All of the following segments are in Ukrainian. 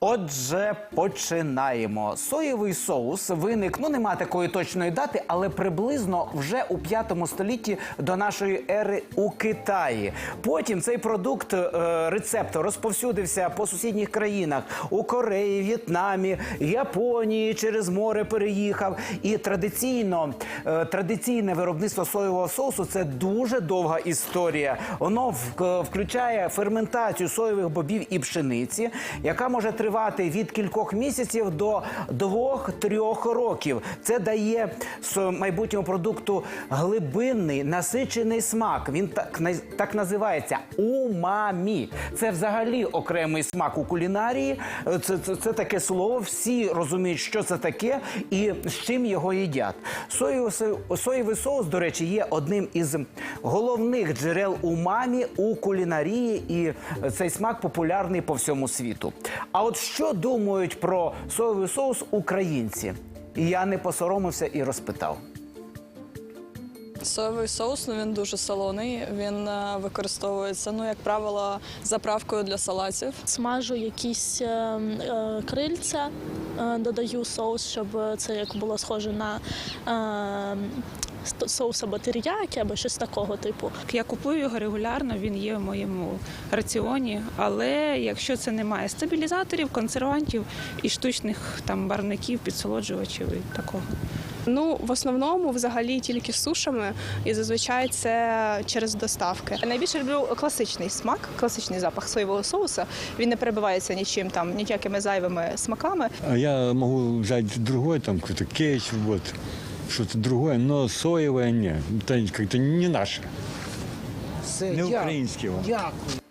Отже, починаємо. Соєвий соус виник, ну нема такої точної дати, але приблизно вже у 5 столітті до нашої ери у Китаї. Потім цей продукт е, рецепт розповсюдився по сусідніх країнах у Кореї, В'єтнамі, Японії через море переїхав. І традиційно е, традиційне виробництво соєвого соусу це дуже довга історія. Воно в- включає ферментацію соєвих бобів і пшениці, яка може тривати від кількох місяців до двох-трьох років. Це дає с- майбутньому продукту глибинний насичений смак. Він так, так називається умамі. Це взагалі окремий смак у кулінарії. Це, це, це таке слово. Всі розуміють, що це таке і з чим його їдять. Соєвий соус, до речі, є одним із головних джерел умамі у кулінарії, і цей смак популярний по всьому світу. А от що думають про соєвий соус українці? І я не посоромився і розпитав. Соєвий соус ну, він дуже солоний. Він е, використовується, ну, як правило, заправкою для салатів. Смажу якісь е, е, крильця, е, додаю соус, щоб це як було схоже на е, ст- соус або щось такого типу. Я купую його регулярно, він є в моєму раціоні. Але якщо це немає стабілізаторів, консервантів і штучних там барвників, підсолоджувачів і такого. Ну, в основному, взагалі, тільки з сушами, і зазвичай це через доставки. Найбільше люблю класичний смак, класичний запах соєвого соуса. Він не перебивається нічим там, ніякими зайвими смаками. А я могу взять другой, там кетчуп, вот, что-то другое, но соевое не. Это как-то не наше. Це Не українське воно. Дякую.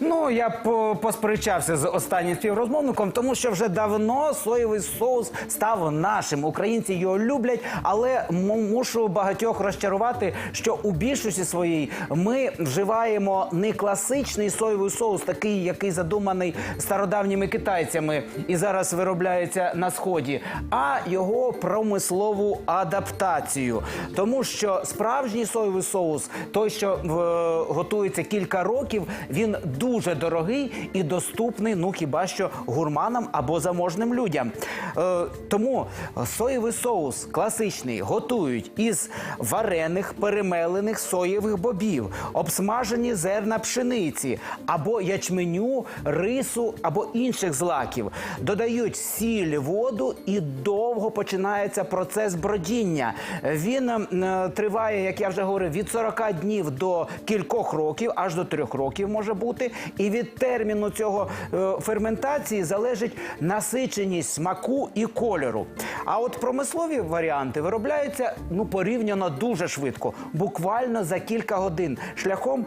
Ну, я по- посперечався з останнім співрозмовником, тому що вже давно соєвий соус став нашим. Українці його люблять, але мушу багатьох розчарувати, що у більшості своїй ми вживаємо не класичний соєвий соус, такий, який задуманий стародавніми китайцями і зараз виробляється на сході, а його промислову адаптацію. Тому що справжній соєвий соус, той, що в- готується кілька років, він дуже дорогий і доступний, ну хіба що гурманам або заможним людям. Е, тому соєвий соус класичний готують із варених перемелених соєвих бобів, обсмажені зерна пшениці або ячменю, рису або інших злаків. Додають сіль, воду і довго починається процес бродіння. Він е, триває, як я вже говорив, від 40 днів до кількох років, аж до трьох років може бути. І від терміну цього е, ферментації залежить насиченість смаку і кольору. А от промислові варіанти виробляються ну порівняно дуже швидко, буквально за кілька годин, шляхом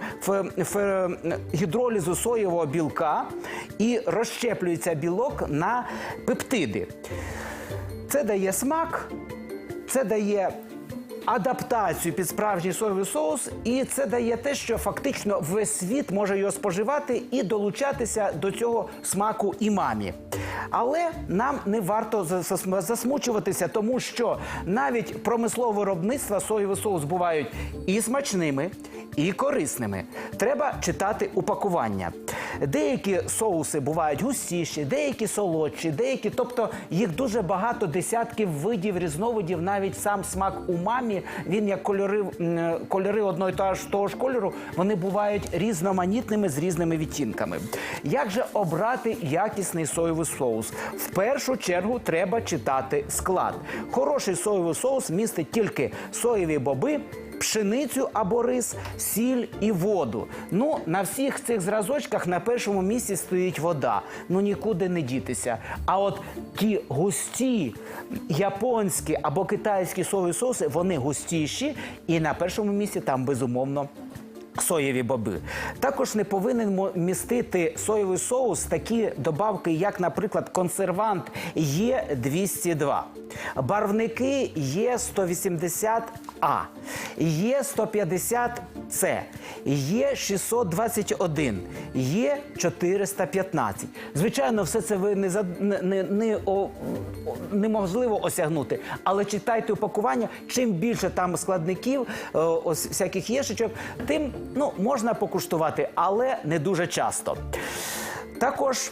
гідролізу соєвого білка і розщеплюється білок на пептиди. Це дає смак, це дає адаптацію під справжній соєвий соус, і це дає те, що фактично весь світ може його споживати і долучатися до цього смаку імамі. Але нам не варто зас- зас- засмучуватися, тому що навіть промислове виробництва соєвий соус бувають і смачними, і корисними. Треба читати упакування. Деякі соуси бувають густіші, деякі солодші, деякі, тобто їх дуже багато десятків видів, різновидів. Навіть сам смак умамі, він як кольори, м, кольори і того ж того ж кольору, вони бувають різноманітними з різними відтінками. Як же обрати якісний соєвий соус? В першу чергу треба читати склад. Хороший соєвий соус містить тільки соєві боби пшеницю або рис, сіль і воду. Ну, на всіх цих зразочках на першому місці стоїть вода. Ну нікуди не дітися. А от ті густі японські або китайські соєві соуси, вони густіші, і на першому місці там безумовно Соєві боби. Також не повинен містити соєвий соус такі добавки, як, наприклад, консервант Є202, барвники Є180А, Є150С, Є621, Є415. Звичайно, все це ви не, не, не, о- неможливо осягнути, але читайте упакування. Чим більше там складників, е, ось всяких єшечок, тим ну, можна покуштувати, але не дуже часто. Також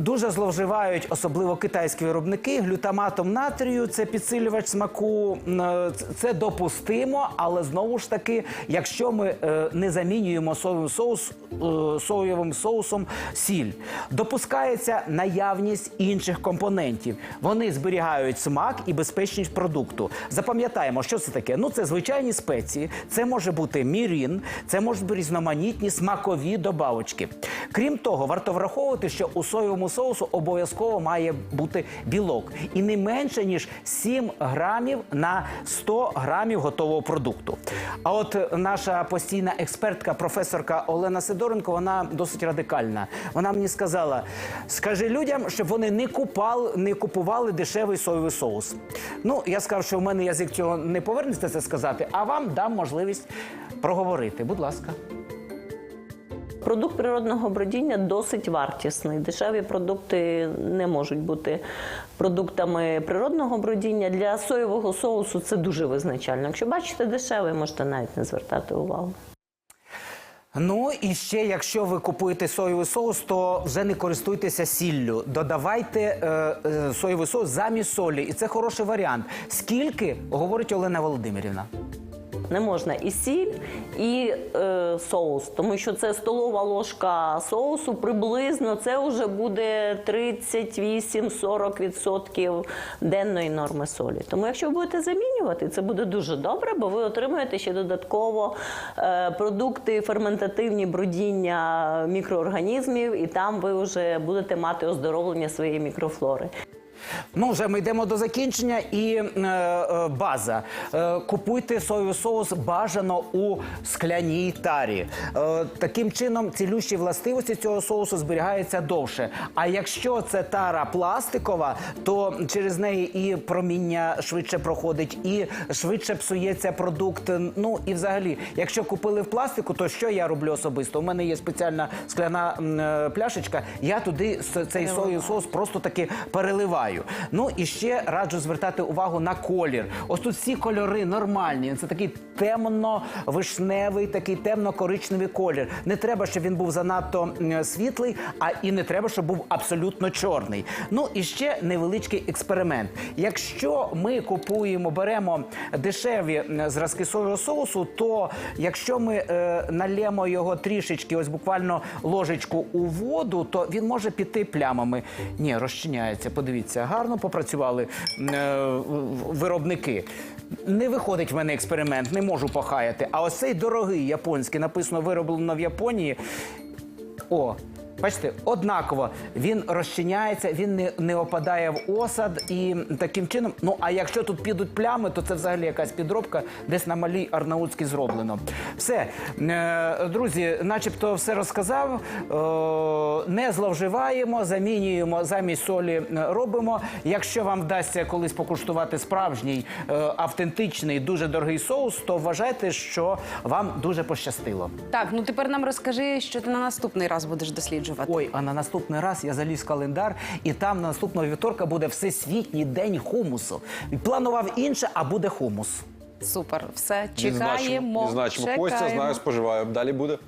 Дуже зловживають, особливо китайські виробники, глютаматом натрію. Це підсилювач смаку. Е, Це допустимо, але знову ж таки, якщо ми е, не замінюємо соєвим соус, е, соєвим соусом сіль, допускається наявність інших компонентів. Вони зберігають смак і безпечність продукту. Запам'ятаємо, що це таке. Ну, це звичайні спеції, це може бути мірін, це можуть бути різноманітні смакові добавочки. Крім того, варто враховувати, що у соєвому соусу обов'язково має бути білок і не менше ніж 7 грамів на 100 грамів готового продукту. А от наша постійна експертка, професорка Олена Сидоренко, вона досить радикальна. Вона мені сказала: скажи людям, щоб вони не купали, не купували дешевий соєвий соус. Ну, я сказав, що в мене язик цього не повернеться це сказати, а вам дам можливість проговорити. Будь ласка. Продукт природного бродіння досить вартісний. Дешеві продукти не можуть бути продуктами природного бродіння. Для соєвого соусу це дуже визначально. Якщо бачите дешевий, можете навіть не звертати увагу. Ну і ще, якщо ви купуєте соєвий соус, то вже не користуйтеся сіллю. Додавайте е, е, соєвий соус замість солі, і це хороший варіант. Скільки говорить Олена Володимирівна? Не можна і сіль, і е, соус, тому що це столова ложка соусу. Приблизно це вже буде 38-40% денної норми солі. Тому якщо ви будете замінювати, це буде дуже добре, бо ви отримуєте ще додатково е, продукти ферментативні бродіння мікроорганізмів, і там ви вже будете мати оздоровлення своєї мікрофлори. Ну, вже ми йдемо до закінчення. І е, е, база. Е, купуйте соєвий соус бажано у скляній тарі. Е, таким чином, цілющі властивості цього соусу зберігаються довше. А якщо це тара пластикова, то через неї і проміння швидше проходить, і швидше псується продукт. Ну і взагалі, якщо купили в пластику, то що я роблю особисто? У мене є спеціальна скляна е, пляшечка. Я туди цей соєвий соус просто таки переливаю. Ну і ще раджу звертати увагу на колір. Ось тут всі кольори нормальні. Це такий темно-вишневий, такий темно-коричневий колір. Не треба, щоб він був занадто світлий, а і не треба, щоб був абсолютно чорний. Ну і ще невеличкий експеримент. Якщо ми купуємо, беремо дешеві зразки соєвого соусу, то якщо ми е, налємо його трішечки, ось буквально ложечку у воду, то він може піти плямами. Ні, розчиняється. Подивіться, гарно попрацювали е, виробники. Не виходить в мене експеримент, не можу похаяти. А ось цей дорогий японський, написано вироблено в Японії. О, бачите, однаково він розчиняється, він не, не опадає в осад і таким чином. Ну а якщо тут підуть плями, то це взагалі якась підробка, десь на малій Арнаутській зроблено. Все, Е, друзі, начебто все розказав. Е, Не зловживаємо, замінюємо замість солі е, робимо. Якщо вам вдасться колись покуштувати справжній автентичний, дуже дорогий соус, то вважайте, що вам дуже пощастило. Так, ну тепер нам розкажи, що ти на наступний раз будеш досліджувати. Ой, а на наступний раз я заліз в календар, і там на наступного вівторка буде всесвітній день хумусу. Планував інше, а буде хумус. Супер, все Відзначимо. чекаємо. Відзначимо. Костя чекаємо. знаю, споживаю. Далі буде.